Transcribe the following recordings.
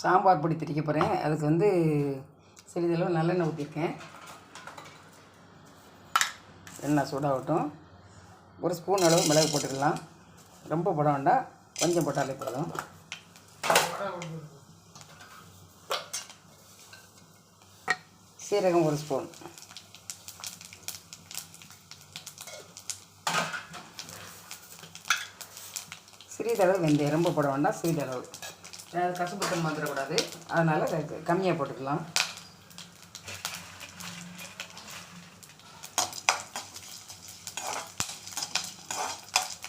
சாம்பார் பொடி திரிக்க போகிறேன் அதுக்கு வந்து சிறிதளவு நல்லெண்ணெய் ஊற்றிருக்கேன் எண்ணெய் சூடாகட்டும். ஒரு ஸ்பூன் அளவு மிளகு போட்டுக்கலாம். ரொம்ப போட வேண்டாம். கொஞ்சம் போட்டாலே போதும். சீரகம் ஒரு ஸ்பூன். சிறிதளவு வெந்தயம். ரொம்ப போட வேண்டாம். சிறிதளவு. கசப்புத்தன்மை வந்துடக்கூடாது அதனால் கம்மியாக போட்டுக்கலாம்.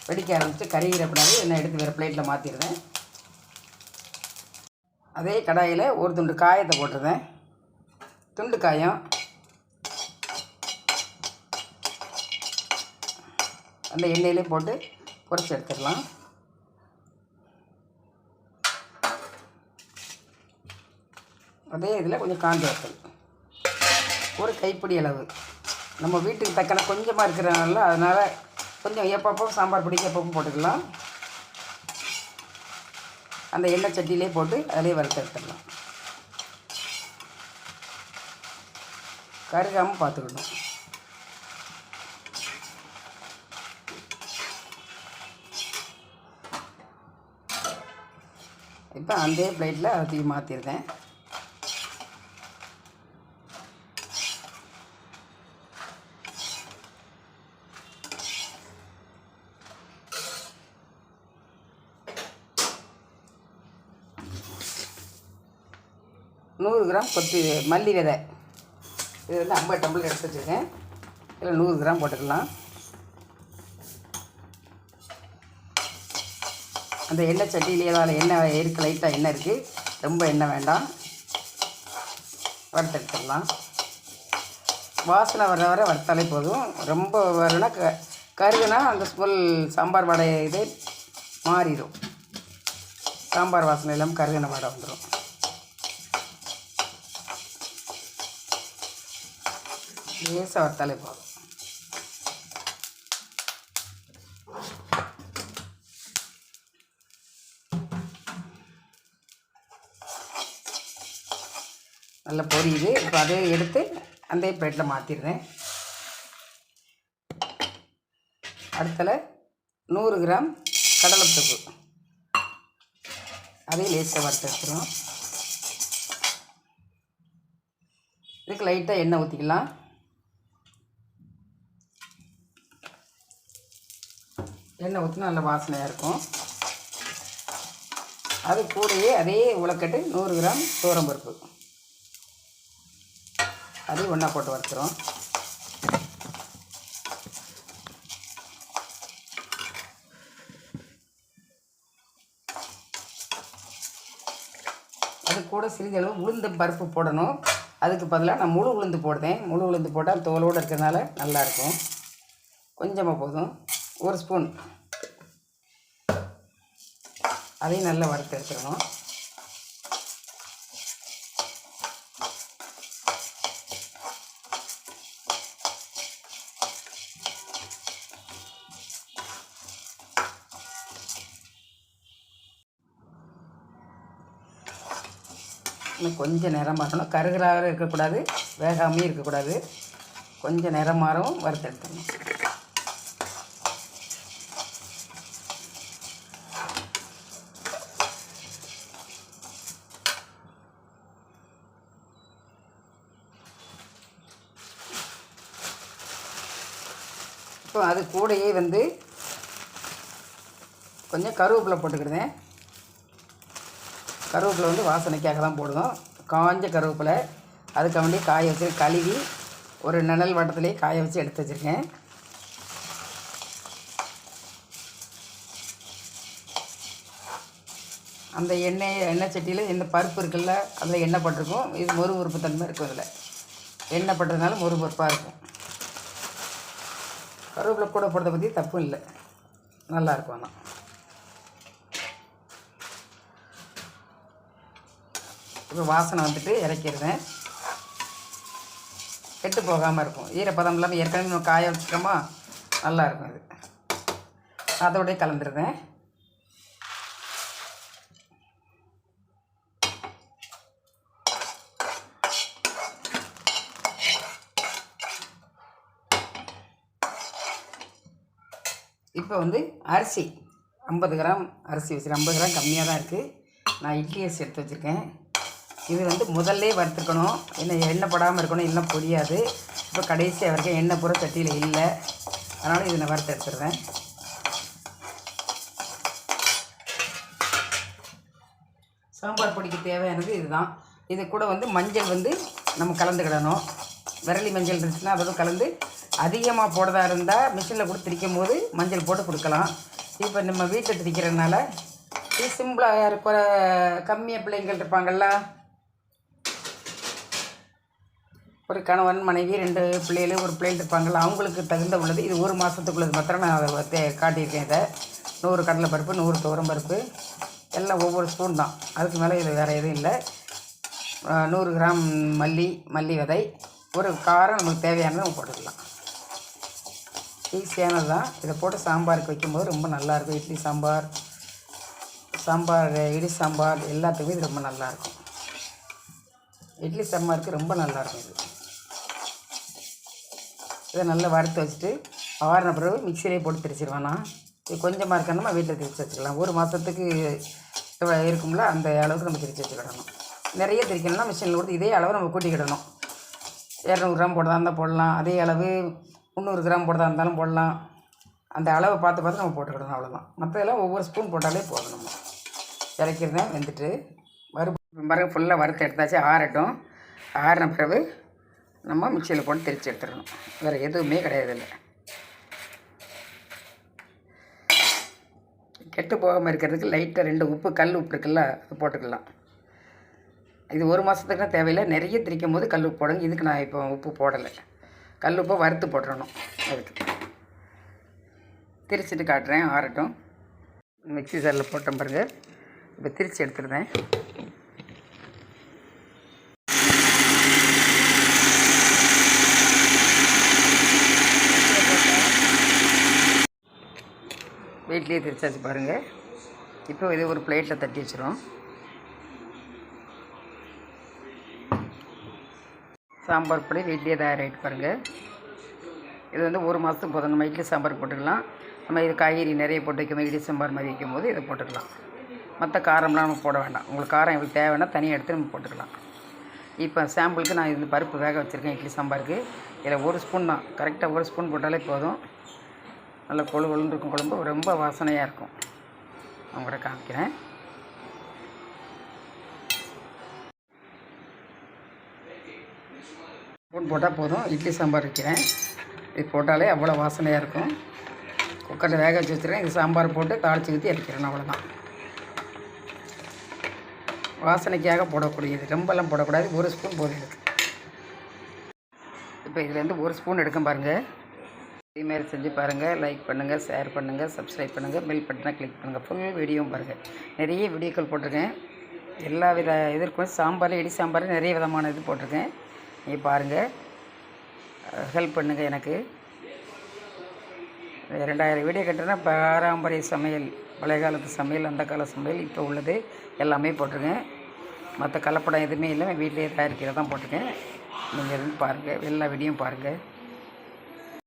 வெடிக்க ஆரம்பித்து கறியிடக்கூடாது என்ன எடுத்து வேறு பிளேட்டில் மாற்றிடுவேன் அதே கடாயில் ஒரு துண்டு காயத்தை போட்டுருந்தேன் துண்டு காயம். அந்த எண்ணெயிலே போட்டு பொரிச்சு எடுத்துடலாம். அதே இதில் கொஞ்சம் காஞ்ச வத்தல். ஒரு கைப்பிடி அளவு. நம்ம வீட்டுக்கு தக்கன கொஞ்சமாக இருக்கிறனால அதனால் கொஞ்சம் எப்பப்போ சாம்பார் பிடிக்க எப்பப்போ போட்டுக்கலாம். அந்த எண்ணெய் சட்டியிலே போட்டு அதிலே வறுத்து எடுத்துடலாம். கருகாமல் பார்த்துக்கணும். இப்போ அந்த பிளேட்டில் அதை தூக்கி மாற்றிருக்கேன் நூறு கிராம் கொத்தி மல்லி விதை. இது வந்து ஐம்பது டம்ளர் எடுத்து வச்சுருக்கேன். இதில் நூறு கிராம் போட்டுக்கலாம். அந்த எண்ணெய் சட்டியிலே தான் எண்ணெய் இருக்குது லைட்டாக எண்ணெய் இருக்குது ரொம்ப எண்ணெய் வேண்டாம். வறுத்தெடுத்துடலாம் வாசனை வர வர வறுத்தாலே போதும். ரொம்ப வரனா க கருகுனா அந்த ஸ்மெல் சாம்பார் வடை இது மாறிடும். சாம்பார் வாசனை இல்லாமல் கருகின வடை வந்துடும் லேசாக வறுத்தாலே போதும் நல்லா பொரியுது. இப்போ அதே எடுத்து அந்த பிளேட்டில் மாற்றிடுறேன் அடுத்தல நூறு கிராம் கடலைப்பருப்பு அதையும் லேசாக வறுத்து எடுத்துரும் இதுக்கு லைட்டாக எண்ணெய் ஊற்றிக்கலாம் எண்ணெய் ஊற்றினா நல்ல வாசனையாக இருக்கும். அது கூடயே அதே உலக்கட்டு நூறு கிராம் பருப்பு. அதையும் ஒன்றா போட்டு வறுத்துறோம் அது கூட சிறிதளவு உளுந்து பருப்பு போடணும். அதுக்கு பதிலாக நான் முழு உளுந்து போடுதேன் முழு உளுந்து போட்டால் தோலோடு இருக்கிறதுனால நல்லாயிருக்கும் கொஞ்சமாக போதும். ஒரு ஸ்பூன். அதையும் நல்லா வறுத்து எடுத்துக்கணும். இன்னும் கொஞ்சம் நேரம் மாறணும். கருகலாக இருக்கக்கூடாது வேகாமையும் இருக்கக்கூடாது. கொஞ்சம் நேரம் மாறவும் வறுத்தெடுத்துக்கணும் இப்போ அது கூடையே வந்து கொஞ்சம் கருவேப்பிலை போட்டுக்கிடுதேன். கருவேப்பிலை வந்து வாசனைக்காக தான் போடுவோம் காஞ்ச கருவேப்பிலை அதுக்கு வேண்டி காய வச்சு கழுவி ஒரு நிழல் வட்டத்திலே காய வச்சு எடுத்து வச்சுருக்கேன். அந்த எண்ணெய் எண்ணெய் சட்டியில் இந்த பருப்பு இருக்குல்ல அதில் எண்ணெய் பட்டிருக்கும். இது மறுபறுப்பு தன்மை இருக்கும் இதில். எண்ணெய் பட்டதுனால மொறு பொறுப்பாக இருக்கும். கருவேப்பிலை கூட போடுறத பற்றி தப்பும் இல்லை. நல்லாயிருக்கும் ஆனால் இப்போ வாசனை வந்துட்டு இறக்கிடுவேன் கெட்டு போகாமல் இருக்கும். ஈரப்பதம் இல்லாமல் ஏற்கனவே காய வச்சுட்டோமா நல்லா இருக்கும் இது. அதோடய கலந்துருவேன் இப்போ வந்து அரிசி ஐம்பது கிராம் அரிசி வச்சுருக்கேன். ஐம்பது கிராம் கம்மியாக தான் இருக்குது நான் இட்லி அரிசி எடுத்து வச்சுருக்கேன். இது வந்து முதல்ல வறுத்துக்கணும் என்ன எண்ணெய் படாமல் இருக்கணும் இல்லை பொரியாது இப்போ கடைசியாக வரைக்கும் எண்ணெய் பூரா சட்டியில் இல்லை. அதனால் இதை நான் வறுத்து எடுத்துடுவேன் சாம்பார் பொடிக்கு தேவையானது இதுதான். இது கூட வந்து மஞ்சள் வந்து நம்ம கலந்துக்கிடணும். விரலி மஞ்சள் இருந்துச்சுன்னா அதோட கலந்து அதிகமாக போடுறதா இருந்தால் மிஷினில் கூட திரிக்கும் போது மஞ்சள் போட்டு கொடுக்கலாம். இப்போ நம்ம வீட்டில் திரிக்கிறதுனால இது சிம்பிளாக இருக்கிற கம்மியாக பிள்ளைங்கள் இருப்பாங்கள்ல ஒரு கணவன் மனைவி ரெண்டு பிள்ளைகள் ஒரு பிள்ளைகள் இருப்பாங்கள்ல அவங்களுக்கு தகுந்த உள்ளது. இது ஒரு மாதத்துக்குள்ளது மாத்திரம் நான் அதை தே- காட்டியிருக்கேன் இதை. நூறு கடலை பருப்பு நூறு துவரம் பருப்பு. எல்லாம் ஒவ்வொரு ஸ்பூன் தான். அதுக்கு மேலே இது வேறு எதுவும் இல்லை. நூறு கிராம் மல்லி மல்லி விதை. ஒரு காரம் நமக்கு தேவையானதை நம்ம போட்டுக்கலாம். ஈஸியானது தான். இதை போட்டு சாம்பாருக்கு வைக்கும்போது ரொம்ப நல்லாயிருக்கும். இட்லி சாம்பார் சாம்பார் இட்லி சாம்பார் எல்லாத்துக்குமே இது ரொம்ப நல்லாயிருக்கும். இட்லி சாம்பாருக்கு ரொம்ப நல்லாயிருக்கும் இது. இதை நல்லா வறுத்து வச்சுட்டு ஆறின பிறகு மிக்சியிலே போட்டு திரிச்சிருவேன் நான். இது கொஞ்சமாக இருக்கணுமா நம்ம வீட்டில் திரிச்சு வச்சுக்கலாம். ஒரு மாதத்துக்கு இருக்கும்ல அந்த அளவுக்கு நம்ம திரிச்சு வச்சுக்கிடணும். நிறைய திரிக்கணும்னா மிஷினில் கொடுத்து இதே அளவு நம்ம கூட்டிக்கிடணும். இரநூறு கிராம் போடுறதா இருந்தால் போடலாம். அதே அளவு முந்நூறு கிராம் போடுறதா இருந்தாலும் போடலாம். அந்த அளவை பார்த்து பார்த்து நம்ம போட்டுக்கிடணும் அவ்வளோதான் மற்றதெல்லாம் ஒவ்வொரு ஸ்பூன் போட்டாலே போதும் நம்ம. இறக்கிருந்தேன் வெந்துட்டு. வறு பாருங்க ஃபுல்லாக வறுத்து எடுத்தாச்சு ஆறட்டும். ஆறின பிறகு நம்ம மிக்சியில் போட்டு திரிச்சு எடுத்துடணும். வேறு எதுவுமே கிடையாது இல்லை கெட்டு போகாமல் இருக்கிறதுக்கு லைட்டாக ரெண்டு உப்பு கல் உப்பு இருக்குல்ல அது போட்டுக்கலாம். இது ஒரு மாதத்துக்குனா தேவையில்லை. நிறைய திரிக்கும் போது கல் உப்பு போடுங்க. இதுக்கு நான் இப்போ உப்பு போடலை. கல் வறுத்து போட்டுறணும். அதுக்கு. திரிச்சிட்டு காட்டுறேன் ஆறட்டும். மிக்ஸி ஜாரில் போட்டேன் பாருங்க. இப்போ திரிச்சு எடுத்துருந்தேன். வீட்லேயே திரிச்சாச்சு பாருங்கள் இப்போ இது ஒரு பிளேட்டில் தட்டி வச்சிரும் சாம்பார் பொடி வீட்லேயே தயாராகிட்டு பாருங்கள் இது வந்து ஒரு மாதத்துக்கு போதும். நம்ம இட்லி சாம்பார் போட்டுக்கலாம். நம்ம இது காய்கறி நிறைய போட்டு வைக்கும் இட்லி சாம்பார் மாதிரி வைக்கும் போது இதை போட்டுக்கலாம். மற்ற காரம்லாம் நம்ம போட வேண்டாம். உங்களுக்கு காரம் எங்களுக்கு தேவைன்னா தனியாக எடுத்து நம்ம போட்டுக்கலாம். இப்போ சாம்பிளுக்கு நான் இந்த பருப்பு வேக வச்சுருக்கேன் இட்லி சாம்பாருக்கு. இதில் ஒரு ஸ்பூன் தான். கரெக்டாக ஒரு ஸ்பூன் போட்டாலே போதும். நல்லா கொழு கொழுன்னு இருக்கும் குழம்பு. ரொம்ப வாசனையாக இருக்கும். உங்கள்கிட்ட காமிக்கிறேன். ஸ்பூன் போட்டால் போதும். இட்லி சாம்பார் வைக்கிறேன். இது போட்டாலே அவ்வளோ வாசனையாக இருக்கும். குக்கரில் வேக வச்சு வச்சுருக்கேன். இது சாம்பார் போட்டு தாளித்து ஊற்றி இறக்கிறேன் அவ்வளோதான் வாசனைக்காக போடக்கூடியது. ரொம்பலாம் போடக்கூடாது. ஒரு ஸ்பூன் போதும் இதுக்கு இப்போ இதுலேருந்து ஒரு ஸ்பூன் எடுக்க பாருங்கள் இதேமாரி செஞ்சு பாருங்கள் லைக் பண்ணுங்கள் ஷேர் பண்ணுங்கள் சப்ஸ்கிரைப் பண்ணுங்கள் பெல் பட்டனை கிளிக் பண்ணுங்கள் ஃபுல் வீடியோவும் பாருங்கள் நிறைய வீடியோக்கள் போட்டிருக்கேன். எல்லா வித இதற்கும் சாம்பார் இடி சாம்பார் நிறைய விதமான இது போட்டிருக்கேன். நீ பாருங்கள் ஹெல்ப் பண்ணுங்கள் எனக்கு. ரெண்டாயிரம் வீடியோ கட்டுறேன்னா பாரம்பரிய சமையல் பழைய காலத்து சமையல் அந்த கால சமையல் இப்போ உள்ளது. எல்லாமே போட்டிருக்கேன். மற்ற கலப்படம் எதுவுமே இல்லாமல் வீட்டிலேயே தயாரிக்கிறதான் போட்டிருக்கேன். நீங்கள் எதுவும் பாருங்கள் எல்லா வீடியோவும் பாருங்கள்